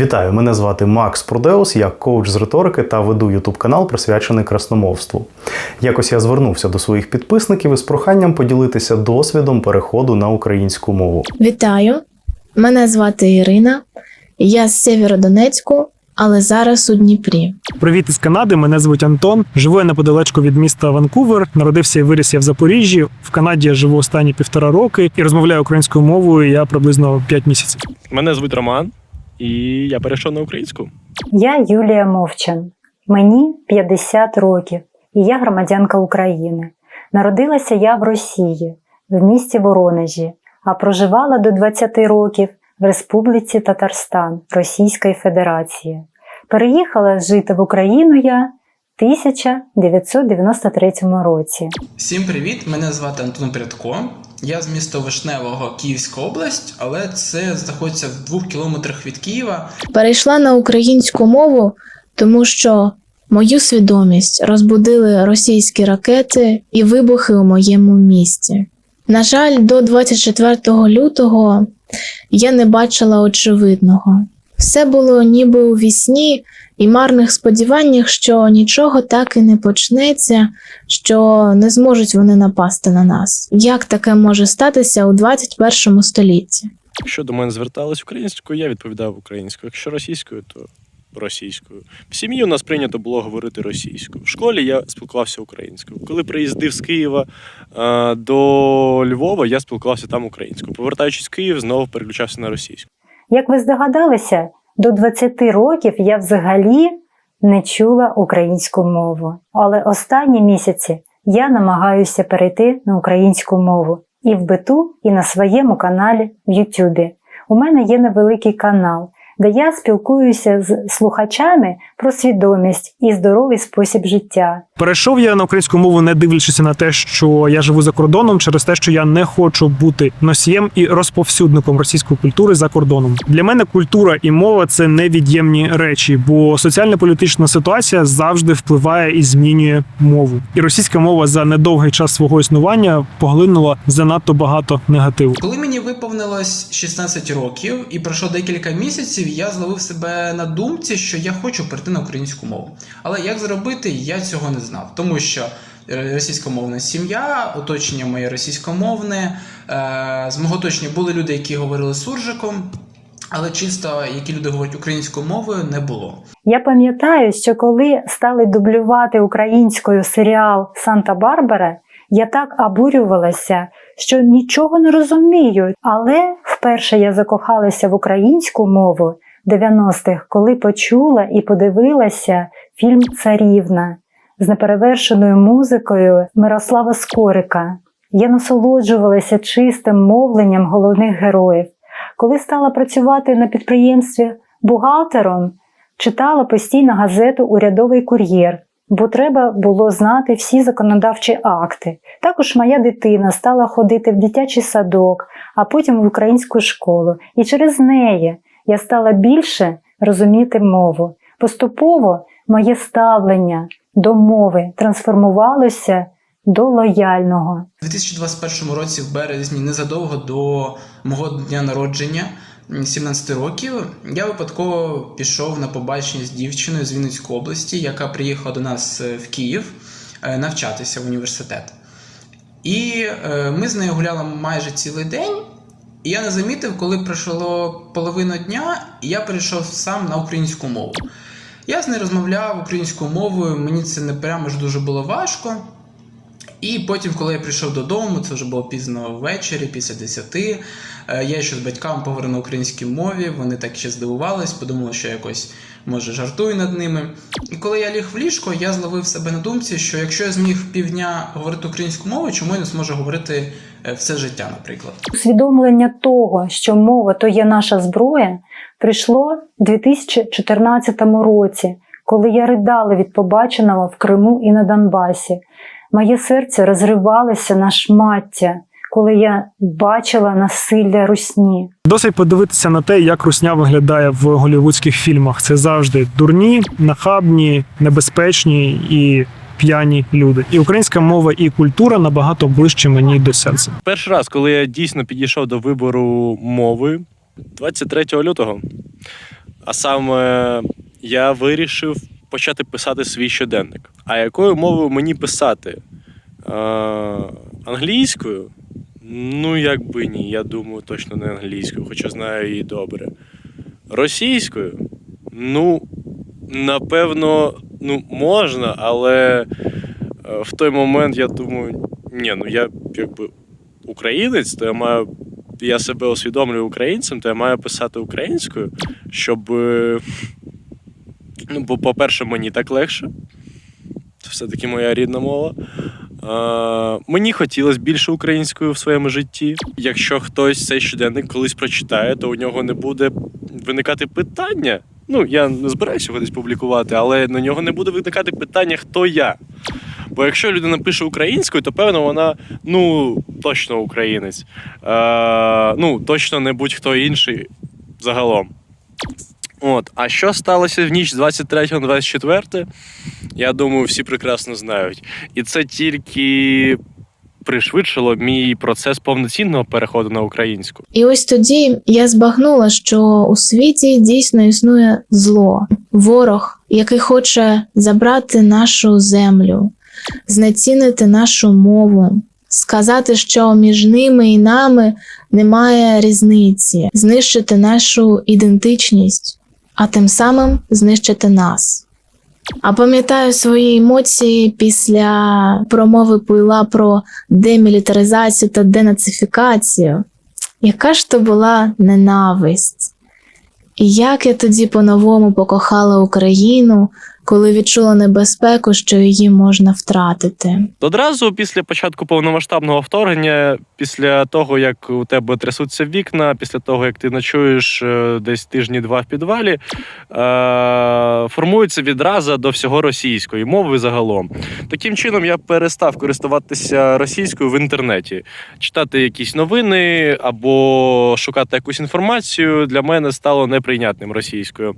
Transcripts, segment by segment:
Вітаю! Мене звати Макс Продеус, я коуч з риторики та веду ютуб канал, присвячений красномовству. Якось я звернувся до своїх підписників із проханням поділитися досвідом переходу на українську мову. Вітаю! Мене звати Ірина. Я з Сєвєродонецьку, але зараз у Дніпрі. Привіт із Канади. Мене звуть Антон. Живу я неподалечку від міста Ванкувер. Народився і виріс я в Запоріжжі. В Канаді я живу останні півтора роки і розмовляю українською мовою. Я приблизно 5 місяців. Мене звуть Роман, і я перейшов на українську. Я Юлія Мовчан. Мені 50 років, і я громадянка України. Народилася я в Росії, в місті Воронежі, а проживала до 20 років в Республіці Татарстан Російської Федерації. Переїхала жити в Україну я в 1993 році. Всім привіт! Мене звати Антон Прядко. Я з міста Вишневого, Київська область, але це знаходиться в двох кілометрах від Києва. Перейшла на українську мову, тому що мою свідомість розбудили російські ракети і вибухи у моєму місті. На жаль, до 24 лютого я не бачила очевидного. Все було ніби у вісні і марних сподіваннях, що нічого так і не почнеться, що не зможуть вони напасти на нас. Як таке може статися у 21 столітті? Якщо до мене звертались українською, я відповідав українською. Якщо російською, то російською. В сім'ї у нас прийнято було говорити російською. В школі я спілкувався українською. Коли приїздив з Києва е, до Львова, я спілкувався там українською. Повертаючись в Київ, знову переключався на російську. Як ви здогадалися, до 20 років я взагалі не чула українську мову. Але останні місяці я намагаюся перейти на українську мову і в биту, і на своєму каналі в Ютубі. У мене є невеликий канал, де я спілкуюся з слухачами про свідомість і здоровий спосіб життя. Перейшов я на українську мову, не дивлячись на те, що я живу за кордоном, через те, що я не хочу бути носієм і розповсюдником російської культури за кордоном. Для мене культура і мова це невід'ємні речі, бо соціально-політична ситуація завжди впливає і змінює мову. І російська мова за недовгий час свого існування поглинула занадто багато негативу. Коли мені виповнилось 16 років і пройшло декілька місяців, я зловив себе на думці, що я хочу перейти на українську мову. Але як зробити, я цього не знав, тому що е, російськомовна сім'я, оточення моє російськомовне. Е, з мого оточення були люди, які говорили суржиком, але чисто які люди говорять українською мовою, не було. Я пам'ятаю, що коли стали дублювати українською серіал Санта-Барбара, я так обурювалася, що нічого не розумію. Але вперше я закохалася в українську мову 90-х, коли почула і подивилася фільм Царівна з неперевершеною музикою Мирослава Скорика. Я насолоджувалася чистим мовленням головних героїв. Коли стала працювати на підприємстві бухгалтером, читала постійно газету Урядовий кур'єр, бо треба було знати всі законодавчі акти. Також моя дитина стала ходити в дитячий садок, а потім в українську школу. І через неї я стала більше розуміти мову. Поступово моє ставлення до мови трансформувалося до лояльного. У 2021 році, в березні, незадовго до мого дня народження, 17 років, я випадково пішов на побачення з дівчиною з Вінницької області, яка приїхала до нас е, в Київ е, навчатися в університет. І е, ми з нею гуляли майже цілий день. І я не замітив, коли пройшло половина дня, і я перейшов сам на українську мову. Я з нею розмовляв українською мовою, мені це не прямо ж дуже було важко. І потім, коли я прийшов додому, це вже було пізно ввечері, після 10, е, я ще з батьками поговорив на українській мові, вони так ще здивувались, подумали, що я якось може жартую над ними. І коли я ліг в ліжко, я зловив себе на думці, що якщо я зміг півдня говорити українською мовою, чому я не зможу говорити е, все життя, наприклад. Усвідомлення того, що мова то є наша зброя, прийшло в 2014 році, коли я ридала від побаченого в Криму і на Донбасі. Моє серце розривалося на шмаття, коли я бачила насилля русні. Досить подивитися на те, як русня виглядає в голівудських фільмах. Це завжди дурні, нахабні, небезпечні і п'яні люди. І українська мова і культура набагато ближче мені до серця. Перший раз, коли я дійсно підійшов до вибору мови, 23 лютого, А саме я вирішив почати писати свій щоденник. А якою мовою мені писати? Е, англійською? Ну, якби ні, я думаю, точно не англійською, хоча знаю її добре. Російською? Ну, напевно, ну, можна, але е, в той момент я думаю, ні, ну я якби українець, то я маю. Я себе усвідомлюю українцем, то я маю писати українською, щоб. Ну, бо, по-перше, мені так легше. Це все-таки моя рідна мова. Е, мені хотілося більше українською в своєму житті. Якщо хтось цей щоденник колись прочитає, то у нього не буде виникати питання. Ну, я не збираюся його десь публікувати, але на нього не буде виникати питання, хто я. Бо якщо людина пише українською, то певно вона ну точно українець. Е, ну, точно не будь-хто інший загалом. От, а що сталося в ніч з 23 на 24, я думаю, всі прекрасно знають. І це тільки пришвидшило мій процес повноцінного переходу на українську. І ось тоді я збагнула, що у світі дійсно існує зло, ворог, який хоче забрати нашу землю, знецінити нашу мову, сказати, що між ними і нами немає різниці, знищити нашу ідентичність, а тим самим знищити нас. А пам'ятаю свої емоції після промови Пуйла про демілітаризацію та денацифікацію. Яка ж то була ненависть? І як я тоді по-новому покохала Україну, коли відчула небезпеку, що її можна втратити. Одразу після початку повномасштабного вторгнення, після того як у тебе трясуться вікна, після того як ти ночуєш е, десь тижні два в підвалі, е, формується відраза до всього російської мови загалом. Таким чином я перестав користуватися російською в інтернеті, читати якісь новини або шукати якусь інформацію для мене стало неприйнятним російською.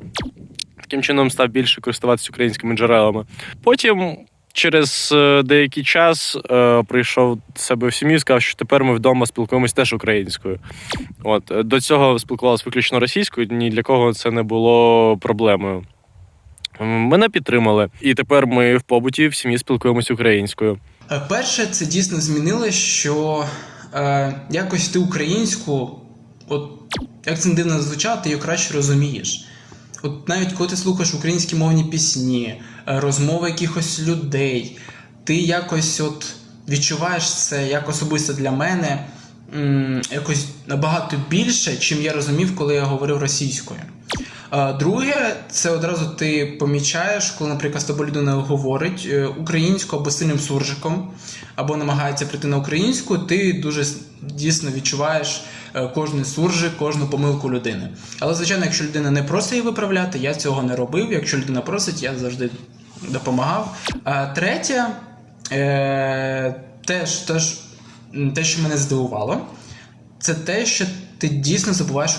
Таким чином став більше користуватися українськими джерелами. Потім. Через е, деякий час е, прийшов до себе в сім'ю сказав, що тепер ми вдома спілкуємось теж українською. От е, до цього спілкувалися виключно російською, ні для кого це не було проблемою. Мене підтримали, і тепер ми в побуті в сім'ї спілкуємось українською. Е, Перше, це дійсно змінило, що е, якось ти українську, от як це не дивно звучати, ти її краще розумієш. От навіть коли ти слухаєш українські мовні пісні, е, розмови якихось людей, ти якось от відчуваєш це як особисто для мене якось набагато більше, чим я розумів, коли я говорив російською. Друге, це одразу ти помічаєш, коли, наприклад, з тобою людина говорить е, українською або сильним суржиком, або намагається прийти на українську, ти дуже дійсно відчуваєш е, кожний суржик, кожну помилку людини. Але, звичайно, якщо людина не просить її виправляти, я цього не робив. Якщо людина просить, я завжди допомагав. А третє, е, теж, теж те, що мене здивувало, це те, що ти дійсно забуваєш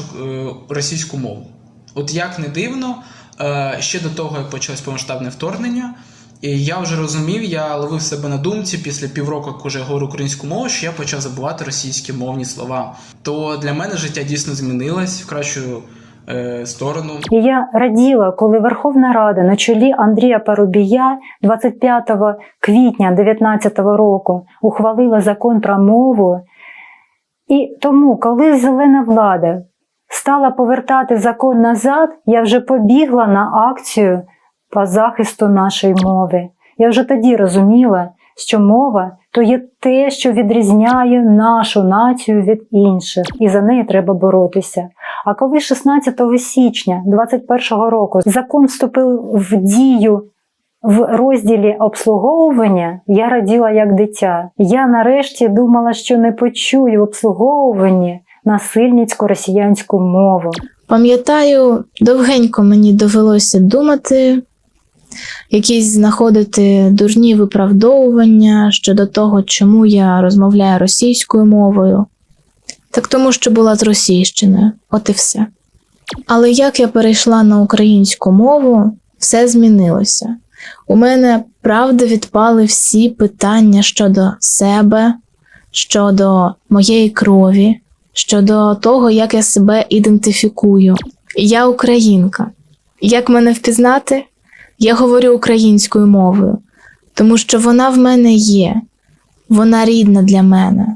російську мову. От як не дивно, е, ще до того, як почалось повномасштабне вторгнення, і я вже розумів, я ловив себе на думці після півроку, як уже говорю українську мову, що я почав забувати російські мовні слова. То для мене життя дійсно змінилось в кращу е, сторону. Я раділа, коли Верховна Рада на чолі Андрія Парубія 25 квітня 2019 року ухвалила закон про мову. І тому, коли зелена влада стала повертати закон назад, я вже побігла на акцію по захисту нашої мови. Я вже тоді розуміла, що мова то є те, що відрізняє нашу націю від інших, і за неї треба боротися. А коли 16 січня 2021 року закон вступив в дію в розділі обслуговування, я раділа як дитя. Я нарешті думала, що не почую в обслуговуванні насильницьку росіянську мову. Пам'ятаю, довгенько мені довелося думати, якісь знаходити дурні виправдовування щодо того, чому я розмовляю російською мовою. Так тому, що була з Російщини, от і все. Але як я перейшла на українську мову, все змінилося. У мене правда відпали всі питання щодо себе, щодо моєї крові, щодо того, як я себе ідентифікую. Я українка, Як мене впізнати? Я говорю українською мовою, тому що вона в мене є, вона рідна для мене.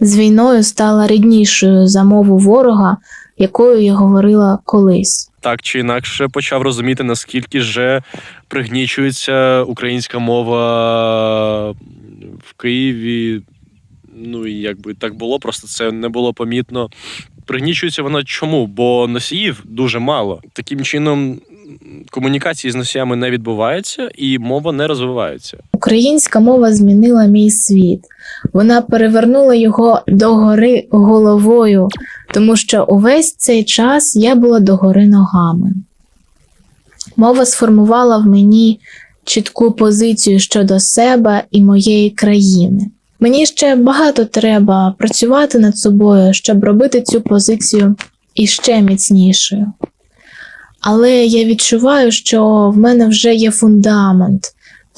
З війною стала ріднішою за мову ворога, якою я говорила колись. Так чи інакше почав розуміти, наскільки же пригнічується українська мова в Києві. Ну і якби так було, просто це не було помітно. Пригнічується вона чому? Бо носіїв дуже мало. Таким чином комунікації з носіями не відбувається і мова не розвивається. Українська мова змінила мій світ. Вона перевернула його догори головою, тому що увесь цей час я була догори ногами. Мова сформувала в мені чітку позицію щодо себе і моєї країни. Мені ще багато треба працювати над собою, щоб робити цю позицію іще міцнішою. Але я відчуваю, що в мене вже є фундамент,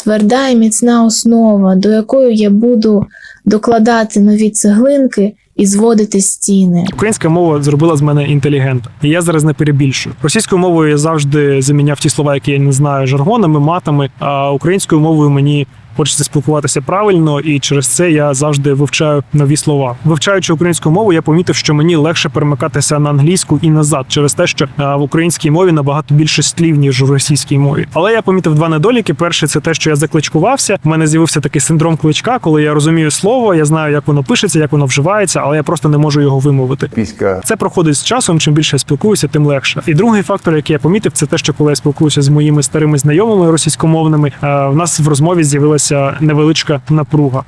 тверда і міцна основа, до якої я буду докладати нові цеглинки і зводити стіни. Українська мова зробила з мене інтелігента. І я зараз не перебільшую. Російською мовою я завжди заміняв ті слова, які я не знаю, жаргонами, матами. А українською мовою мені хочеться спілкуватися правильно, і через це я завжди вивчаю нові слова. Вивчаючи українську мову, я помітив, що мені легше перемикатися на англійську і назад, через те, що в українській мові набагато більше слів ніж у російській мові. Але я помітив два недоліки. Перший це те, що я закличкувався. У мене з'явився такий синдром кличка, коли я розумію слово, я знаю, як воно пишеться, як воно вживається, але я просто не можу його вимовити. Піська. Це проходить з часом. Чим більше я спілкуюся, тим легше. І другий фактор, який я помітив, це те, що коли я спілкуюся з моїми старими знайомими російськомовними, е, в нас в розмові з'явилася невеличка напруга.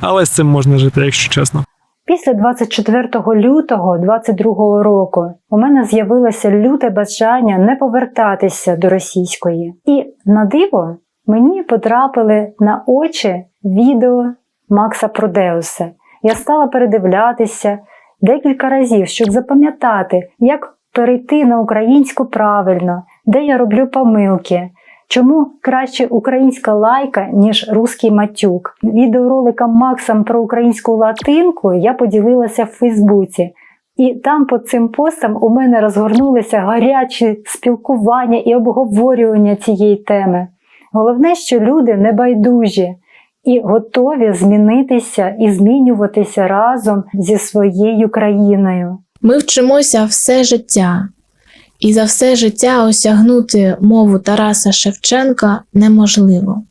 Але з цим можна жити, якщо чесно. Після 24 лютого 22 року у мене з'явилося люте бажання не повертатися до російської. І на диво мені потрапили на очі відео Макса Продеуса. Я стала передивлятися декілька разів, щоб запам'ятати, як перейти на українську правильно, де я роблю помилки. Чому краще українська лайка, ніж руський матюк? Відеороликом Максом про українську латинку я поділилася в Фейсбуці. І там по цим постам у мене розгорнулися гарячі спілкування і обговорювання цієї теми. Головне, що люди небайдужі і готові змінитися і змінюватися разом зі своєю країною. Ми вчимося все життя, і за все життя осягнути мову Тараса Шевченка неможливо.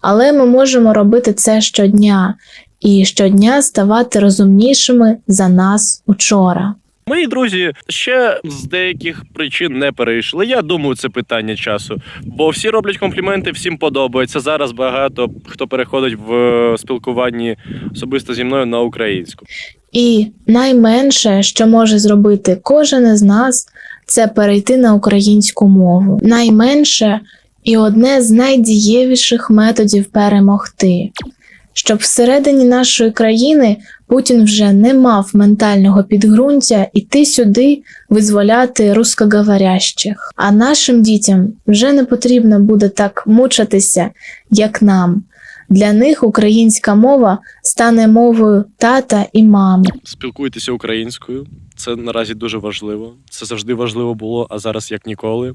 Але ми можемо робити це щодня і щодня ставати розумнішими за нас учора. Мої друзі ще з деяких причин не перейшли. Я думаю, це питання часу. Бо всі роблять компліменти, всім подобається. Зараз багато хто переходить в спілкуванні особисто зі мною на українську. І найменше, що може зробити кожен із нас, це перейти на українську мову. Найменше і одне з найдієвіших методів перемогти. Щоб всередині нашої країни Путін вже не мав ментального підґрунтя іти сюди визволяти рускоговорящих. А нашим дітям вже не потрібно буде так мучитися, як нам. Для них українська мова стане мовою тата і мами. Спілкуйтеся українською. Це наразі дуже важливо. Це завжди важливо було, а зараз як ніколи.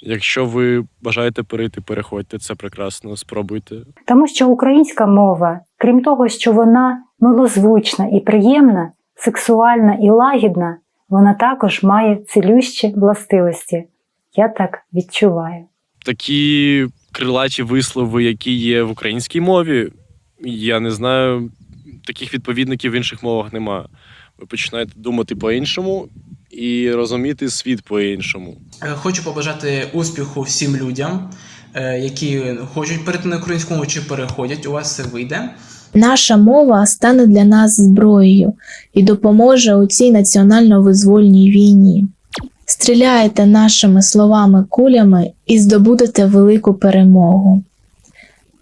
Якщо ви бажаєте перейти, переходьте, це прекрасно. Спробуйте. Тому що українська мова, крім того, що вона милозвучна і приємна, сексуальна і лагідна, вона також має цілющі властивості. Я так відчуваю. Такі крилаті вислови, які є в українській мові, я не знаю, таких відповідників в інших мовах немає. Ви починаєте думати по-іншому і розуміти світ по-іншому. Е, Хочу побажати успіху всім людям, е, які хочуть перейти на українську мову чи переходять. У вас все вийде. Наша мова стане для нас зброєю і допоможе у цій національно-визвольній війні. Стріляйте нашими словами кулями і здобудете велику перемогу.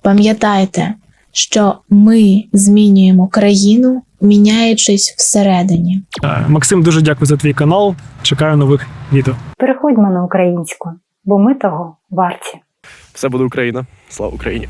Пам'ятайте, що ми змінюємо країну, міняючись всередині. Е, Максим, дуже дякую за твій канал. Чекаю нових відео. Переходьмо на українську, бо ми того варті. Все буде Україна. Слава Україні!